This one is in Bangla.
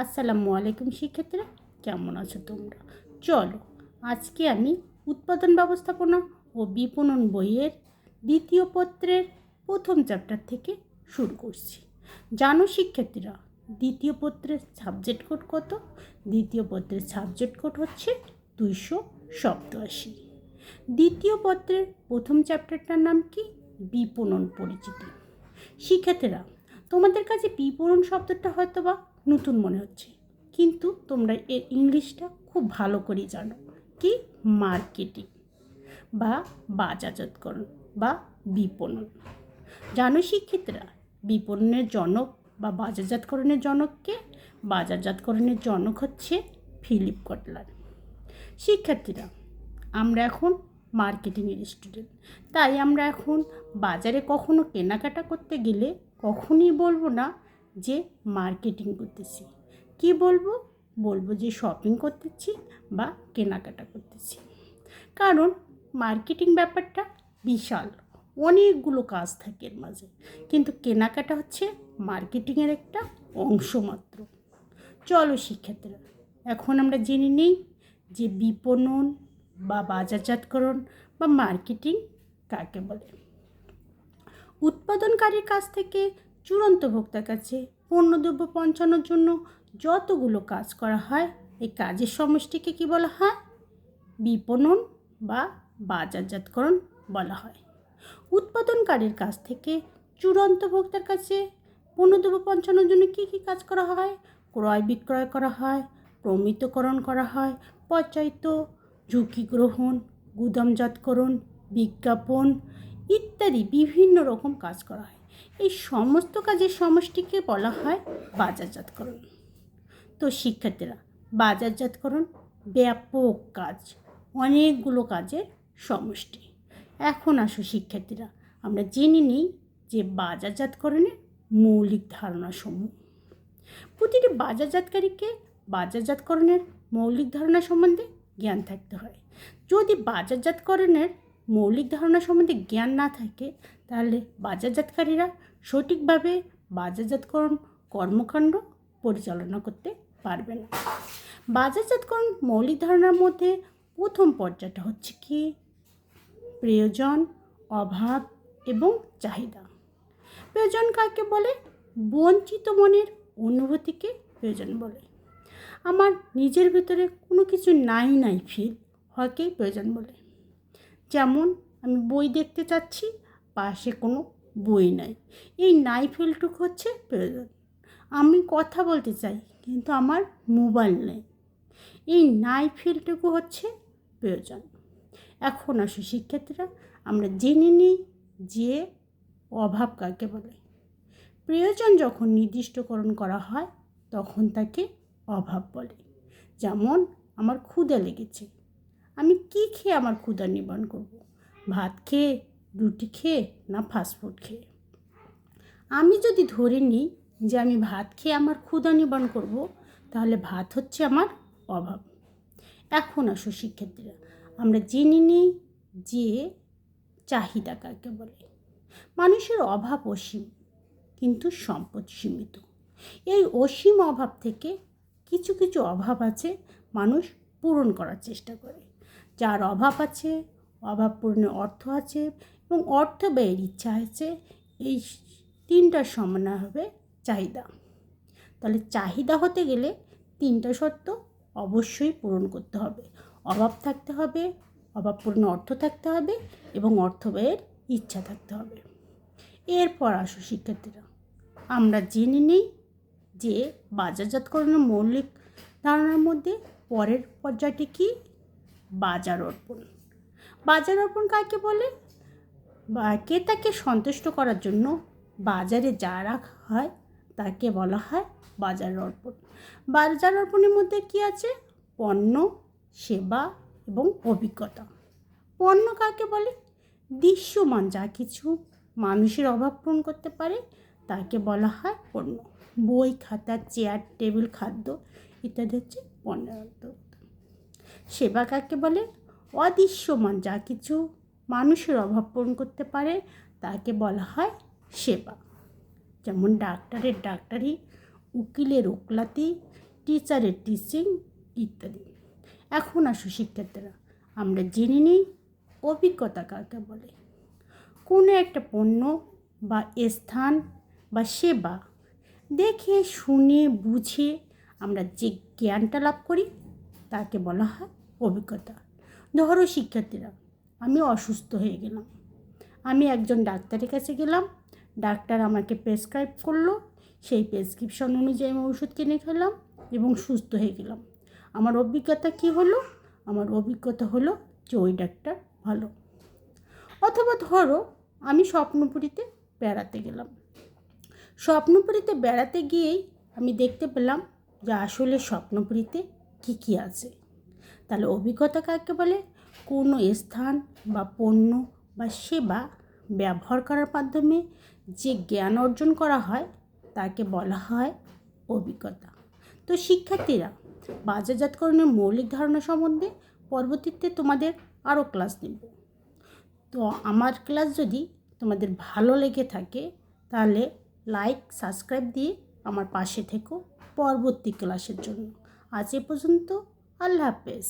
আসসালামু আলাইকুম শিক্ষার্থীরা, কেমন আছো তোমরা? চলো, আজকে আমি উৎপাদন ব্যবস্থাপনা ও বিপণন বইয়ের দ্বিতীয় পত্রের প্রথম চ্যাপ্টার থেকে শুরু করছি। জানো শিক্ষার্থীরা, দ্বিতীয় পত্রের সাবজেক্ট কোড কত? দ্বিতীয় পত্রের সাবজেক্ট কোড হচ্ছে দুইশো সপ্তআশি দ্বিতীয় পত্রের প্রথম চ্যাপ্টারটার নাম কি? বিপণন পরিচিতি। শিক্ষার্থীরা, তোমাদের কাছে বিপণন শব্দটা হয়তো বা নতুন মনে হচ্ছে। কিন্তু তোমরা এর ইংলিশটা খুব ভালো করেই জানো। কি? মার্কেটিং বা বাজারজাতকরণ বা বিপণন। জানো শিক্ষিতরা, বিপণনের জনক বা বাজারজাতকরণের জনককে, বাজারজাতকরণের জনক হচ্ছে ফিলিপ কটলার। শিক্ষার্থীরা, আমরা এখন মার্কেটিংয়ের স্টুডেন্ট। তাই আমরা এখন বাজারে কখনো কেনাকাটা করতে গেলে কখনই বলব না যে মার্কেটিং করতেছি। কি বলব? বলব যে শপিং করতেছি বা কেনাকাটা করতেছি। কারণ মার্কেটিং ব্যাপারটা বিশাল, অনেকগুলো কাজ থাকে এর মাঝে। কিন্তু কেনাকাটা হচ্ছে মার্কেটিংয়ের একটা অংশ মাত্র। চলো শিক্ষার্থীরা, এখন আমরা জেনে নিই যে বিপণন বা বাজারজাতকরণ বা মার্কেটিং কাকে বলে। উৎপাদনকারীর কাছ থেকে চূড়ান্ত ভোক্তার কাছে পণ্যদ্রব্য পৌঁছানোর জন্য যতগুলো কাজ করা হয়, এই কাজের সমষ্টিকে কি বলা হয়? বিপণন বা বাজারজাতকরণ বলা হয়। উৎপাদনকারীর কাছ থেকে চূড়ান্ত ভোক্তার কাছে পণ্যদ্রব্য পৌঁছানোর জন্য কী কী কাজ করা হয়? ক্রয় বিক্রয় করা হয়, প্রমিতকরণ করা হয় পচায়িত ঝুঁকি গ্রহণ, গুদামজাতকরণ, বিজ্ঞাপন ইত্যাদি বিভিন্ন রকম কাজ করা হয়। এই সমস্ত কাজের সমষ্টিকে বলা হয় বাজারজাতকরণ। তো শিক্ষার্থীরা, বাজারজাতকরণ ব্যাপক কাজ, অনেকগুলো কাজের সমষ্টি। এখন আসো শিক্ষার্থীরা, আমরা জেনে নিই যে বাজারজাতকরণের মৌলিক ধারণাসমূহ। প্রতিটি বাজারজাতকারীকে বাজারজাতকরণের মৌলিক ধারণা সম্বন্ধে জ্ঞান থাকতে হয়। যদি বাজারজাতকরণের মৌলিক ধারণা সম্বন্ধে জ্ঞান না থাকে, তাহলে বাজারজাতকারীরা সঠিকভাবে বাজারজাতকরণ কর্মকাণ্ড পরিচালনা করতে পারবে না। বাজারজাতকরণ মৌলিক ধারণার মধ্যে প্রথম পর্যায়টা হচ্ছে কি? প্রয়োজন, অভাব এবং চাহিদা। প্রয়োজন কাকে বলে? বঞ্চিত মনের অনুভূতিকে প্রয়োজন বলে। আমার নিজের ভিতরে কোনো কিছু নাই নাই ফিল হয়কেই প্রয়োজন বলে। যেমন আমি বই দেখতে চাচ্ছি, পাশে কোনো বই নাই। এই নাই ফিলটুকু হচ্ছে প্রয়োজন। আমি কথা বলতে চাই, কিন্তু আমার মোবাইল নেই। এই নাই ফিলটুকু হচ্ছে প্রয়োজন। এখন আসো শিক্ষার্থীরা, আমরা জেনে নিই যে অভাব কাকে বলে। প্রয়োজন যখন নির্দিষ্টকরণ করা হয়, তখন তাকে অভাব বলে। যেমন আমার ক্ষুদে লেগেছে। আমি কি খেয়ে আমার ক্ষুদা নিবারণ করব? ভাত খেয়ে, রুটি খেয়ে না ফাস্টফুড খেয়ে? আমি যদি ধরে নিই যে আমি ভাত খেয়ে আমার ক্ষুদা নিবারণ করব, তাহলে ভাত হচ্ছে আমার অভাব। এখন আসো শিক্ষার্থীরা, আমরা জেনে নিই যে চাহিদা কাকে বলে। মানুষের অভাব অসীম, কিন্তু সম্পদ সীমিত। এই অসীম অভাব থেকে কিছু কিছু অভাব আছে মানুষ পূরণ করার চেষ্টা করে। যার অভাব আছে অভাব পূরণের অর্থ আছে এবং অর্থ ব্যয়ের ইচ্ছা আছে, এই তিনটার সমন্বয় হবে চাহিদা। তাহলে চাহিদা হতে গেলে তিনটা শর্ত অবশ্যই পূরণ করতে হবে। অভাব থাকতে হবে, অভাবপূর্ণ অর্থ থাকতে হবে এবং অর্থ ব্যয়ের ইচ্ছা থাকতে হবে। এরপর আসো শিক্ষার্থীরা। আমরা জেনে নিই যে বাজারজাতকরণের মৌলিক ধারণার মধ্যে পরের পর্যায়টি কি? বাজার অর্পণ। বাজার অর্পণ কাকে বলে? ক্রেতাকে সন্তুষ্ট করার জন্য বাজারে যা রাখা হয় তাকে বলা হয় বাজার অর্পণ। বাজার অর্পণের মধ্যে কি আছে? পণ্য, সেবা এবং অভিজ্ঞতা। পণ্য কাকে বলে? দৃশ্যমান যা কিছু মানুষের অভাব পূরণ করতে পারে তাকে বলা হয় পণ্য। বই, খাতা, চেয়ার, টেবিল, খাদ্য ইত্যাদি হচ্ছে অন্তর্গত সেবা কাকে বলে? অদৃশ্যমান যা কিছু মানুষের অভাব পূরণ করতে পারে, তাকে বলা হয় সেবা। যেমন ডাক্তারের ডাক্তারি, উকিলের উকলাতি, টিচারের টিচিং ইত্যাদি। এখন আসো শিক্ষার্থীরা, আমরা জেনে নিই অভিজ্ঞতা কাকে বলে। কোনো একটা পণ্য বা স্থান বা সেবা দেখে, শুনে, বুঝে আমরা যে জ্ঞানটা লাভ করি, তাকে বলা হয় অভিজ্ঞতা। ধরো শিক্ষার্থীরা, আমি অসুস্থ হয়ে গেলাম। আমি একজন ডাক্তারের কাছে গেলাম, ডাক্তার আমাকে প্রেসক্রাইব করল, সেই প্রেসক্রিপশন অনুযায়ী আমি ওষুধ কিনে খেলাম এবং সুস্থ হয়ে গেলাম। আমার অভিজ্ঞতা কি হলো? আমার অভিজ্ঞতা হলো যে ওই ডাক্তার ভালো। অথবা ধরো, আমি স্বপ্নপুরীতে বেড়াতে গেলাম। স্বপ্নপুরীতে বেড়াতে গিয়েই আমি দেখতে পেলাম যে আসলে স্বপ্নপুরীতে কী কী আছে। তাহলে অভিজ্ঞতা কাকে বলে? কোনো স্থান বা পণ্য বা সেবা ব্যবহার করার মাধ্যমে যে জ্ঞান অর্জন করা হয়, তাকে বলা হয় অভিজ্ঞতা। তো শিক্ষার্থীরা, বাজারজাতকরণের মৌলিক ধারণা সম্বন্ধে পরবর্তীতে তোমাদের আরও ক্লাস নেব। তো আমার ক্লাস যদি তোমাদের ভালো লেগে থাকে, তাহলে লাইক, সাবস্ক্রাইব দিয়ে আমার পাশে থেকো পরবর্তী ক্লাসের জন্য। আজ এ পর্যন্ত আল্লাহ হাফেজ।